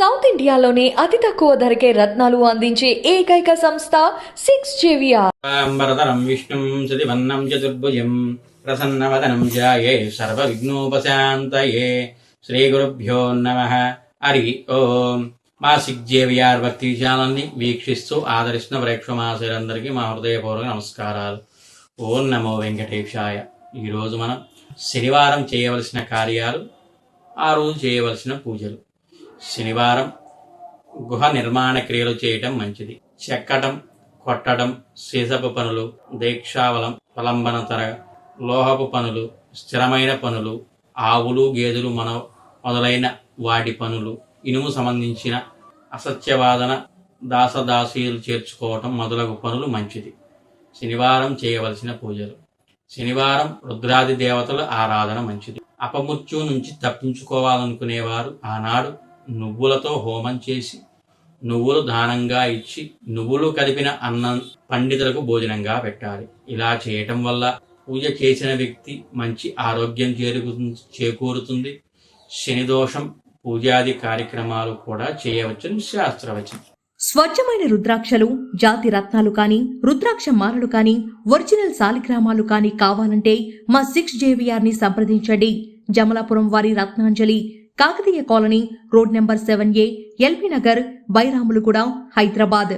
South ఇండియాలోనే అతి తక్కువ ధరకే రత్నాలు అందించే ఏకైక సంస్థ సిక్స్ జేవిఆర్. వరదరం విష్ణుం చదివన్నం చతుర్భుజం ప్రసన్నవదనం జాయే సర్వవిఘ్నోపశాంతయే. శ్రీ గురుభ్యో నమ. హరి ఓం. మా సిగ్జేవిఆర్ భక్తి ఛానల్ని వీక్షిస్తూ ఆదరిస్తున్న ప్రేక్షమాసులందరికీ మా హృదయపూర్వక నమస్కారాలు. ఓం నమో వెంకటేశాయ. ఈరోజు మనం శనివారం చేయవలసిన కార్యాలు ఆ రోజు చేయవలసిన పూజలు. శనివారం గుహ నిర్మాణ క్రియలు చేయటం మంచిది. చెక్కటం కొట్టడం సీసపు పనులు దీక్షావలం పలంబన తర లోహపు పనులు స్థిరమైన పనులు ఆవులు గేదెలు మన మొదలైన వాటి పనులు ఇనుము సంబంధించిన అసత్యవాదన దాసదాసీలు చేర్చుకోవటం మొదలగు పనులు మంచిది. శనివారం చేయవలసిన పూజలు. శనివారం రుద్రాది దేవతల ఆరాధన మంచిది. అపమృత్యు నుంచి తప్పించుకోవాలనుకునేవారు ఆనాడు నువ్వులతో హోమం చేసి నువ్వులు దానంగా ఇచ్చి నువ్వులు కలిపిన అన్నం పండితులకు భోజనంగా పెట్టాలి. ఇలా చేయటం వల్ల పూజ చేసిన వ్యక్తి మంచి ఆరోగ్యం చేరుకు చేకూరుతుంది. శని దోషం పూజాది కార్యక్రమాలు కూడా చేయవచ్చని శాస్త్రవచనం. స్వచ్ఛమైన రుద్రాక్షలు జాతి రత్నాలు కాని రుద్రాక్ష మాలలు కాని ఒరిజినల్ సాలిగ్రామాలు కాని కావాలంటే మా సిక్స్ జేవిఆర్ని సంప్రదించండి. జమలాపురం వారి Ratnanjali Kakatiya colony road number seven A LB Nagar Bairamalguda Hyderabad